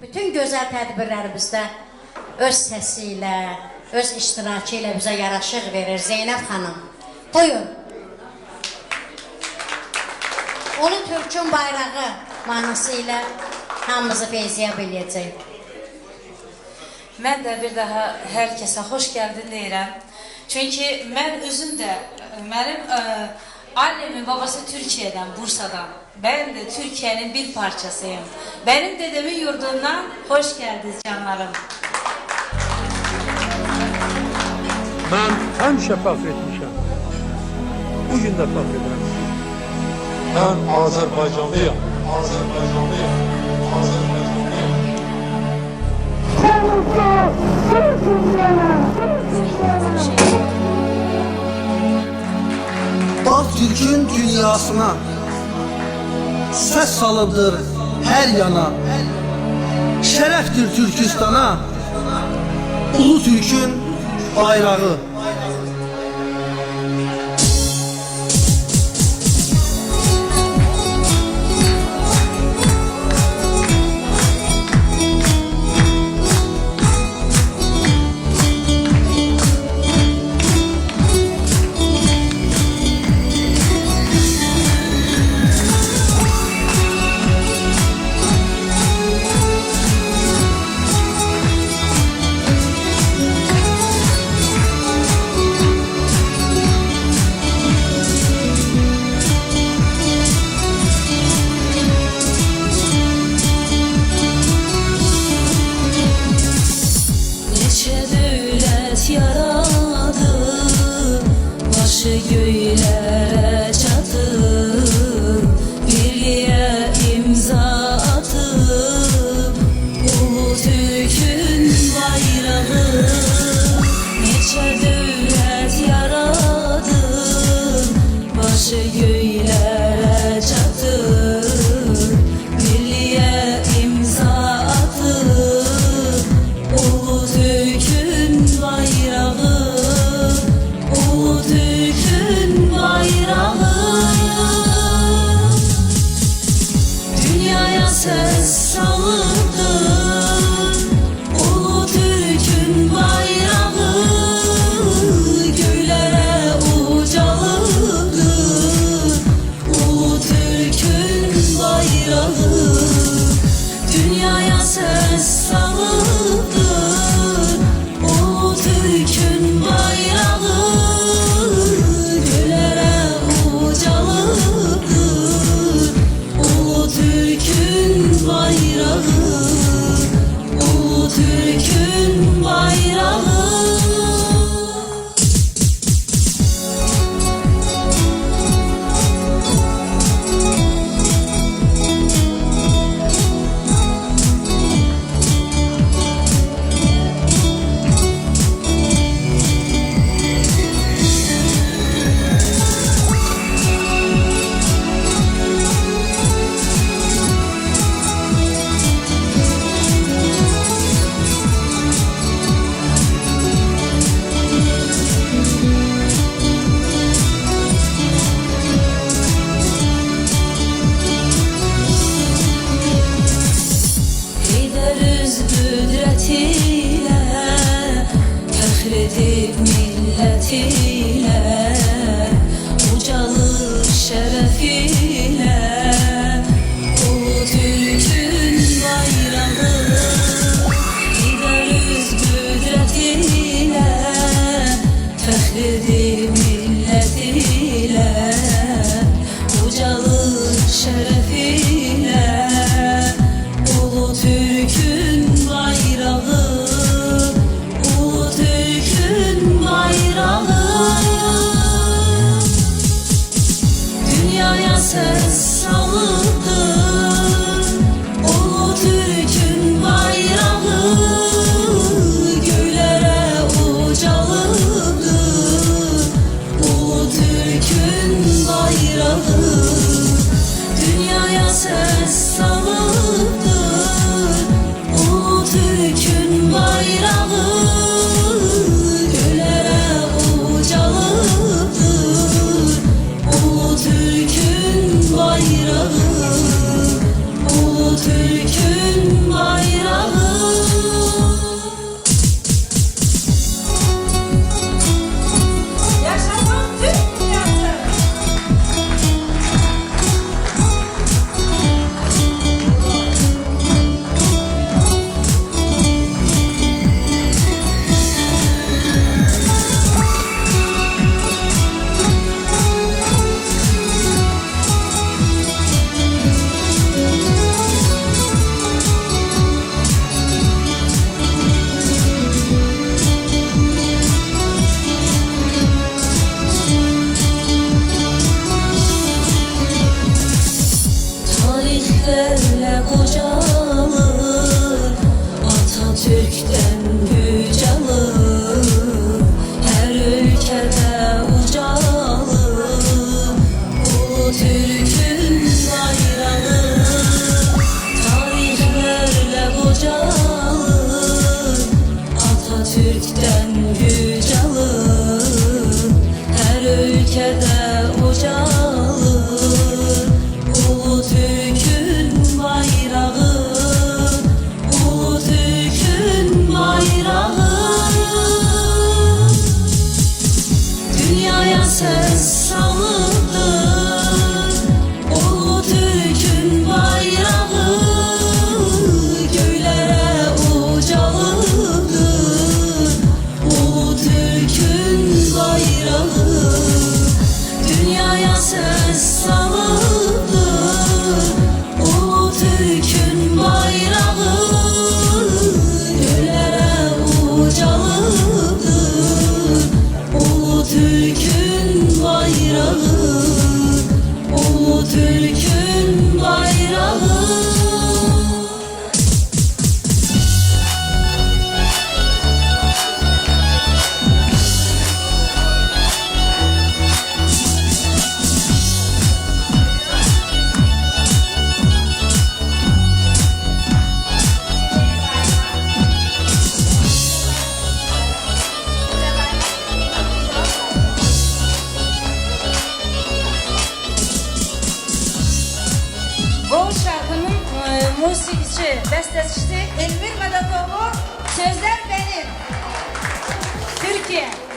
Bütün gözəl tədbirlərimizdə öz səsi ilə, öz iştirakı ilə bizə yaraşıq verir Zeynəb xanım. Buyurun. Onu Türkün bayrağı mahnısı ilə hamımızı feyziyə biləcək. Mən də bir daha hər kəsə xoş gəldin deyirəm. Çünki mən özüm də mənim ə, annemin babası Türkiyədən, Bursadan. Ben de Türkiye'nin bir parçasıyım. Benim dedemin yurdundan hoş geldiniz canlarım. Ben həmişə fəxr etmişəm. Bu gün də fəxr edirəm. Ben Azerbaycanlıyım. Azerbaycanlıyım. Azerbaycanlıyım. Bax Türkün dünyasına Səs salıbdır hər yana. Şərəfdir Türkistana Ulu Türkün bayrağı Başı göylərə Fəxr edib Türk'ten musikisi, bestecisi Elmir Mededoğlu, sözler benim. Türkiye.